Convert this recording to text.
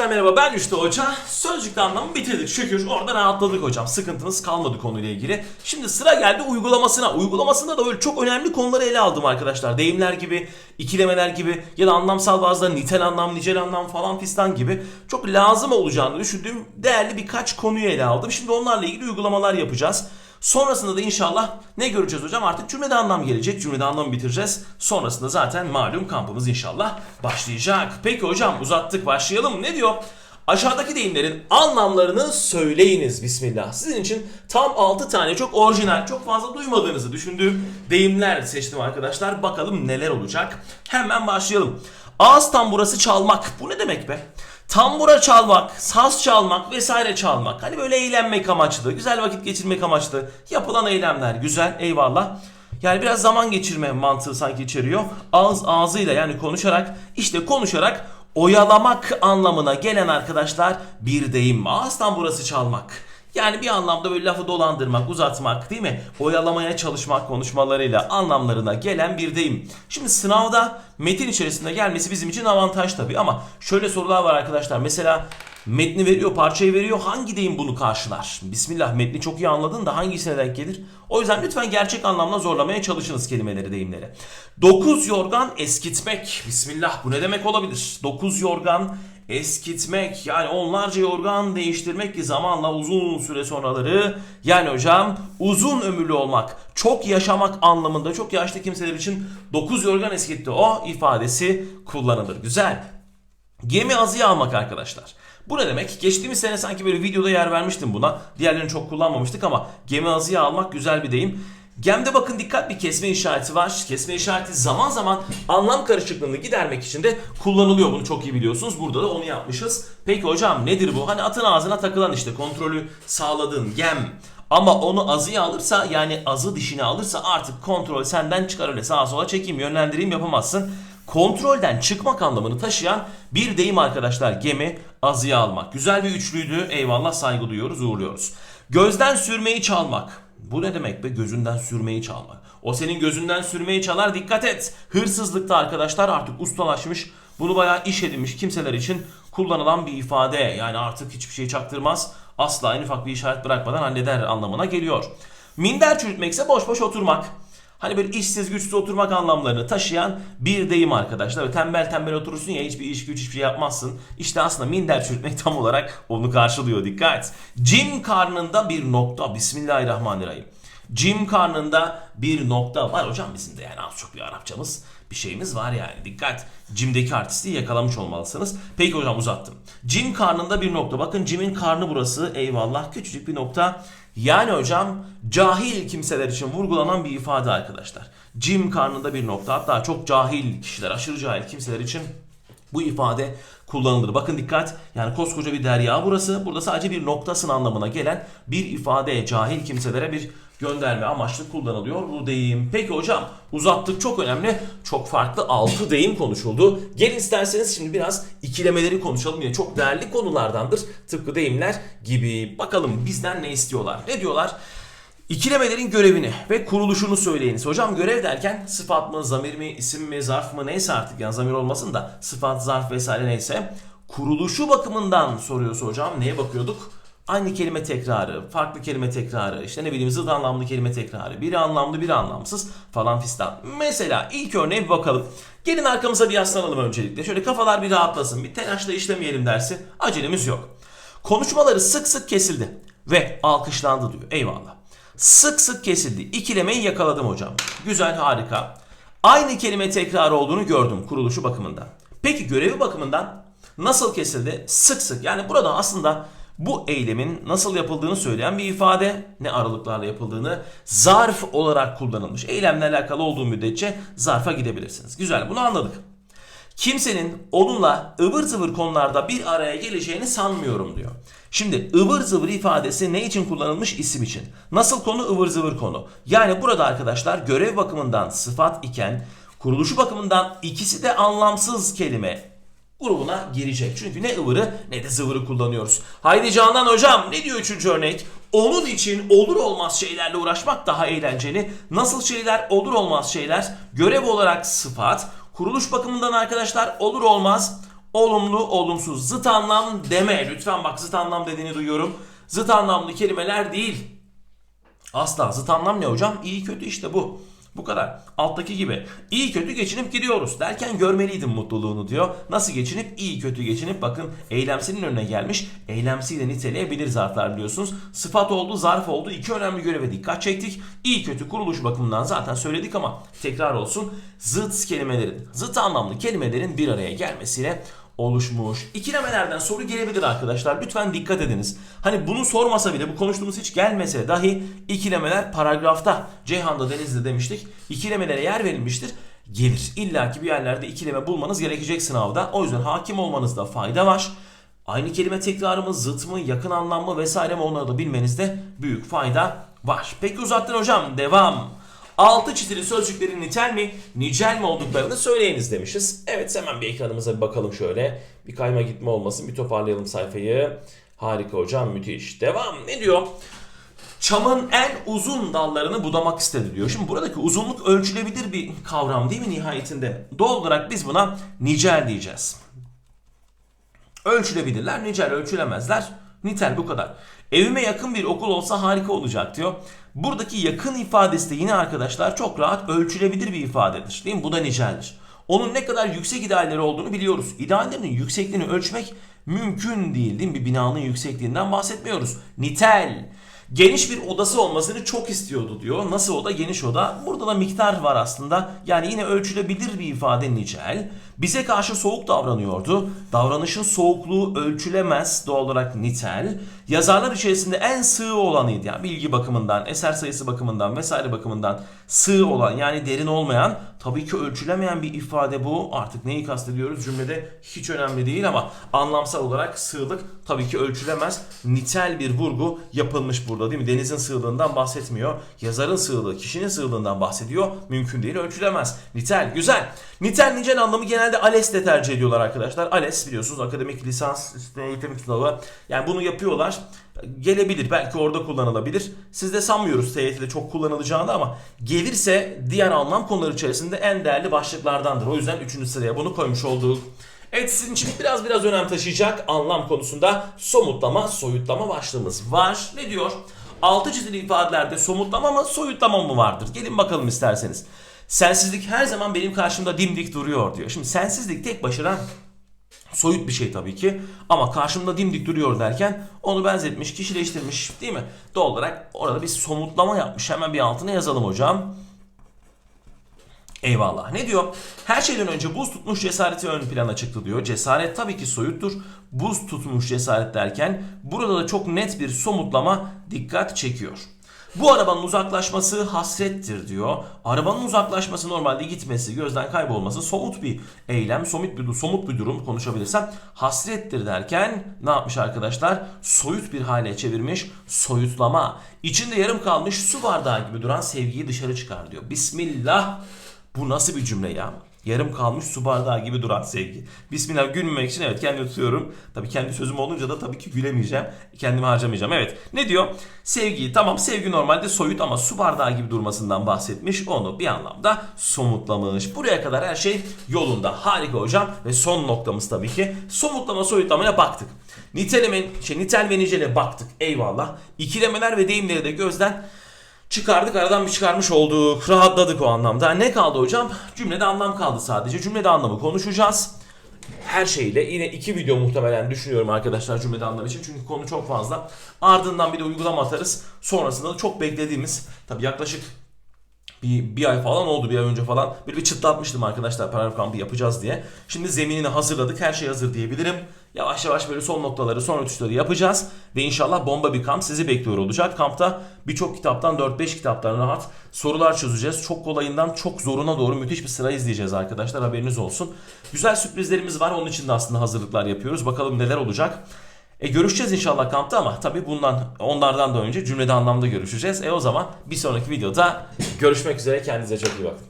Arkadaşlar merhaba ben Üçte Hoca. Sözcükte anlamı bitirdik şükür. Orada rahatladık hocam. Sıkıntınız kalmadı konuyla ilgili. Şimdi sıra geldi uygulamasına. Uygulamasında da öyle çok önemli konuları ele aldım arkadaşlar. Deyimler gibi, ikilemeler gibi ya da anlamsal bazıları nitel anlam, nicel anlam falan fistan gibi çok lazım olacağını düşündüğüm değerli birkaç konuyu ele aldım. Şimdi onlarla ilgili uygulamalar yapacağız. Sonrasında da inşallah ne göreceğiz hocam? Artık cümlede anlam gelecek. Cümlede anlam bitireceğiz. Sonrasında zaten malum kampımız inşallah başlayacak. Peki hocam uzattık başlayalım. Ne diyor? Aşağıdaki deyimlerin anlamlarını söyleyiniz. Bismillah. Sizin için tam 6 tane çok orijinal, çok fazla duymadığınızı düşündüğüm deyimler seçtim arkadaşlar. Bakalım neler olacak. Hemen başlayalım. Ağız tamburası çalmak. Bu ne demek be? Tambura çalmak, saz çalmak vesaire çalmak. Hani böyle eğlenmek amaçlı, güzel vakit geçirmek amaçlı yapılan eylemler. Güzel, eyvallah. Yani biraz zaman geçirme mantığı sanki içeriyor. Ağız ağzıyla yani konuşarak, işte konuşarak oyalamak anlamına gelen arkadaşlar bir deyim. Ağız tamburası çalmak. Yani bir anlamda böyle lafı dolandırmak, uzatmak değil mi? Oyalamaya çalışmak konuşmalarıyla anlamlarına gelen bir deyim. Şimdi sınavda metin içerisinde gelmesi bizim için avantaj tabii ama şöyle sorular var arkadaşlar. Mesela metni veriyor, parçayı veriyor. Hangi deyim bunu karşılar? Bismillah metni çok iyi anladın da hangisine denk gelir? O yüzden lütfen gerçek anlamda zorlamaya çalışınız kelimeleri, deyimleri. Dokuz yorgan eskitmek. Bismillah bu ne demek olabilir? Dokuz yorgan eskitmek yani onlarca yorgan değiştirmek ki zamanla uzun süre sonraları yani hocam uzun ömürlü olmak çok yaşamak anlamında çok yaşlı kimseler için 9 yorgan eskitti o ifadesi kullanılır. Güzel. Gemi azıya almak arkadaşlar. Bu ne demek? Geçtiğimiz sene sanki böyle videoda yer vermiştim buna. Diğerlerini çok kullanmamıştık ama gemi azıya almak güzel bir deyim. Gem'de bakın dikkat bir kesme işareti var. Kesme işareti zaman zaman anlam karışıklığını gidermek için de kullanılıyor. Bunu çok iyi biliyorsunuz. Burada da onu yapmışız. Peki hocam nedir bu? Hani atın ağzına takılan işte kontrolü sağladığın gem. Ama onu azıya alırsa yani azı dişine alırsa artık kontrol senden çıkar öyle sağa sola çekeyim yönlendireyim yapamazsın. Kontrolden çıkmak anlamını taşıyan bir deyim arkadaşlar gemi azıya almak. Güzel bir üçlüydü eyvallah saygı duyuyoruz uğurluyoruz. Gözden sürmeyi çalmak. Bu ne demek be gözünden sürmeyi çalmak? O senin gözünden sürmeyi çalar dikkat et. Hırsızlıkta arkadaşlar artık ustalaşmış. Bunu bayağı iş edinmiş kimseler için kullanılan bir ifade. Yani artık hiçbir şey çaktırmaz. Asla en ufak bir işaret bırakmadan halleder anlamına geliyor. Minder çürütmek ise boş boş oturmak. Hani böyle işsiz güçsüz oturmak anlamlarını taşıyan bir deyim arkadaşlar. Böyle tembel tembel oturursun ya hiçbir iş güç hiçbir şey yapmazsın. İşte aslında minder çürütmek tam olarak onu karşılıyor dikkat. Cin karnında bir nokta. Bismillahirrahmanirrahim. Cim karnında bir nokta var hocam bizim de yani az çok bir Arapçamız bir şeyimiz var yani dikkat. Cim'deki artistliği yakalamış olmalısınız. Peki hocam uzattım. Cim karnında bir nokta. Bakın Cim'in karnı burası eyvallah küçücük bir nokta. Yani hocam cahil kimseler için vurgulanan bir ifade arkadaşlar. Cim karnında bir nokta hatta çok cahil kişiler aşırı cahil kimseler için bu ifade kullanılır. Bakın dikkat yani koskoca bir derya burası. Burada sadece bir noktasın anlamına gelen bir ifade cahil kimselere bir gönderme amaçlı kullanılıyor bu deyim. Peki hocam uzattık çok önemli. Çok farklı 6 deyim konuşuldu. Gelin isterseniz şimdi biraz ikilemeleri konuşalım. Yine çok değerli konulardandır. Tıpkı deyimler gibi. Bakalım bizden ne istiyorlar? Ne diyorlar? İkilemelerin görevini ve kuruluşunu söyleyiniz. Hocam görev derken sıfat mı, zamir mi, isim mi, zarf mı neyse artık yani zamir olmasın da sıfat, zarf vesaire neyse. Kuruluşu bakımından soruyorsa hocam neye bakıyorduk? Aynı kelime tekrarı, farklı kelime tekrarı, işte ne bileyim zıt anlamlı kelime tekrarı, biri anlamlı biri anlamsız falan fistan. Mesela ilk örneğe bir bakalım. Gelin arkamıza bir yaslanalım öncelikle. Şöyle kafalar bir rahatlasın. Bir telaşla işlemeyelim dersi. Acelemiz yok. Konuşmaları sık sık kesildi ve alkışlandı diyor. Eyvallah. Sık sık kesildi. İkilemeyi yakaladım hocam. Güzel, harika. Aynı kelime tekrarı olduğunu gördüm kuruluşu bakımından. Peki görevi bakımından nasıl kesildi? Sık sık. Yani burada aslında bu eylemin nasıl yapıldığını söyleyen bir ifade, ne aralıklarla yapıldığını zarf olarak kullanılmış. Eylemle alakalı olduğu müddetçe zarfa gidebilirsiniz. Güzel bunu anladık. Kimsenin onunla ıvır zıvır konularda bir araya geleceğini sanmıyorum diyor. Şimdi ıvır zıvır ifadesi ne için kullanılmış isim için? Nasıl konu ıvır zıvır konu? Yani burada arkadaşlar görev bakımından sıfat iken kuruluşu bakımından ikisi de anlamsız kelime grubuna girecek. Çünkü ne ıvırı ne de zıvırı kullanıyoruz. Haydi Canan hocam ne diyor üçüncü örnek? Onun için olur olmaz şeylerle uğraşmak daha eğlenceli. Nasıl şeyler olur olmaz şeyler? Görev olarak sıfat. Kuruluş bakımından arkadaşlar olur olmaz. Olumlu, olumsuz, zıt anlam deme. Lütfen bak zıt anlam dediğini duyuyorum. Zıt anlamlı kelimeler değil. Asla zıt anlam ne hocam? İyi kötü işte bu. Bu kadar. Alttaki gibi. İyi kötü geçinip gidiyoruz derken görmeliydim mutluluğunu diyor. Nasıl geçinip? iyi kötü geçinip bakın eylemsinin önüne gelmiş. Eylemsiyle niteleyebilir zarflar biliyorsunuz. Sıfat oldu, zarf oldu. İki önemli göreve dikkat çektik. İyi kötü kuruluş bakımından zaten söyledik ama tekrar olsun. Zıt kelimelerin, zıt anlamlı kelimelerin bir araya gelmesiyle oluşmuş. İkilemelerden soru gelebilir arkadaşlar. Lütfen dikkat ediniz. Hani bunu sormasa bile bu konuştuğumuz hiç gelmese dahi ikilemeler paragrafta Ceyhan'da Deniz'de demiştik. İkilemelere yer verilmiştir. Gelir. İlla ki bir yerlerde ikileme bulmanız gerekecek sınavda. O yüzden hakim olmanızda fayda var. Aynı kelime tekrarı mı, zıt mı, yakın anlamlı vesaire mi onları da bilmenizde büyük fayda var. Peki uzattın hocam. Devam. Altı çizili sözcüklerin nitel mi, nicel mi olduklarını söyleyiniz demişiz. Evet hemen bir ekranımıza bir bakalım şöyle. Bir kayma gitme olmasın. Bir toparlayalım sayfayı. Harika hocam müthiş. Devam. Ne diyor? Çamın en uzun dallarını budamak istedi diyor. Şimdi buradaki uzunluk ölçülebilir bir kavram değil mi nihayetinde? Doğal olarak biz buna nicel diyeceğiz. Ölçülebilirler, nicel ölçülemezler. Nitel bu kadar. Evime yakın bir okul olsa harika olacak diyor. Buradaki yakın ifadesi de yine arkadaşlar çok rahat ölçülebilir bir ifadedir. Değil mi? Bu da niceldir. Onun ne kadar yüksek idealleri olduğunu biliyoruz. İdeallerinin yüksekliğini ölçmek mümkün değil değil mi? Bir binanın yüksekliğinden bahsetmiyoruz. Nitel. Geniş bir odası olmasını çok istiyordu diyor. Nasıl oda? Geniş oda. Burada da miktar var aslında. Yani yine ölçülebilir bir ifade nicel. Bize karşı soğuk davranıyordu. Davranışın soğukluğu ölçülemez doğal olarak nitel. Yazarlar içerisinde en sığ olanıydı. Yani bilgi bakımından, eser sayısı bakımından vesaire bakımından sığ olan yani derin olmayan tabii ki ölçülemeyen bir ifade bu. Artık neyi kastediyoruz cümlede hiç önemli değil ama anlamsal olarak sığlık tabii ki ölçülemez. Nitel bir vurgu yapılmış burada değil mi? Denizin sığlığından bahsetmiyor. Yazarın sığlığı, kişinin sığlığından bahsediyor. Mümkün değil ölçülemez. Nitel güzel. Nitel nicel anlamı genelde ALES'te tercih ediyorlar arkadaşlar. ALES biliyorsunuz akademik lisans eğitim sınavı. Yani bunu yapıyorlar. Gelebilir belki orada kullanılabilir. Siz de sanmıyoruz TYT'de çok kullanılacağını ama gelirse diğer anlam konuları içerisinde en değerli başlıklardandır. O yüzden 3. sıraya bunu koymuş olduk. Evet sizin için biraz biraz önem taşıyacak anlam konusunda somutlama, soyutlama başlığımız var. Ne diyor? Altı çizili ifadelerde somutlama mı, soyutlama mı vardır? Gelin bakalım isterseniz. Sensizlik her zaman benim karşımda dimdik duruyor diyor. Şimdi sensizlik tek başına soyut bir şey tabii ki ama karşımda dimdik duruyor derken onu benzetmiş, kişileştirmiş değil mi? Doğal olarak orada bir somutlama yapmış. Hemen bir altına yazalım hocam. Eyvallah. Ne diyor? Her şeyden önce buz tutmuş cesareti ön plana çıktı diyor. Cesaret tabii ki soyuttur. Buz tutmuş cesaret derken burada da çok net bir somutlama dikkat çekiyor. Bu arabanın uzaklaşması hasrettir diyor. Arabanın uzaklaşması normalde gitmesi, gözden kaybolması somut bir eylem, somut bir, somut bir durum konuşabilirsem. Hasrettir derken ne yapmış arkadaşlar? Soyut bir hale çevirmiş. Soyutlama. İçinde yarım kalmış su bardağı gibi duran sevgiyi dışarı çıkar diyor. Bismillah. Bu nasıl bir cümle ya? Yarım kalmış su bardağı gibi duran sevgi. Bismillah gülmemek için evet kendi tutuyorum. Tabii kendi sözüm olunca da tabii ki gülemeyeceğim. Kendimi harcamayacağım. Evet ne diyor? Sevgi tamam sevgi normalde soyut ama su bardağı gibi durmasından bahsetmiş. Onu bir anlamda somutlamış. Buraya kadar her şey yolunda. Harika hocam. Ve son noktamız tabii ki somutlama soyutlamaya baktık. Nitelemin, şey, nitel ve nicele baktık. Eyvallah. İkilemeler ve deyimleri de gözden çıkardık aradan bir çıkarmış olduk. Rahatladık o anlamda. Ne kaldı hocam? Cümlede anlam kaldı sadece. Cümlede anlamı konuşacağız. Her şeyle yine iki video muhtemelen düşünüyorum arkadaşlar cümlede anlam için. Çünkü konu çok fazla. Ardından bir de uygulama atarız. Sonrasında da çok beklediğimiz tabii yaklaşık bir, bir ay falan oldu bir ay önce falan. Bir bir çıtlatmıştım arkadaşlar paragraf kampı yapacağız diye. Şimdi zeminini hazırladık. Her şey hazır diyebilirim. Yavaş yavaş böyle son noktaları, son rötuşları yapacağız. Ve inşallah bomba bir kamp sizi bekliyor olacak. Kampta birçok kitaptan 4-5 kitaptan rahat sorular çözeceğiz. Çok kolayından çok zoruna doğru müthiş bir sıra izleyeceğiz arkadaşlar. Haberiniz olsun. Güzel sürprizlerimiz var. Onun için de aslında hazırlıklar yapıyoruz. Bakalım neler olacak. E görüşeceğiz inşallah kampta ama tabii bundan onlardan da önce cümlede anlamda görüşeceğiz. E o zaman bir sonraki videoda görüşmek üzere. Kendinize çok iyi bakın.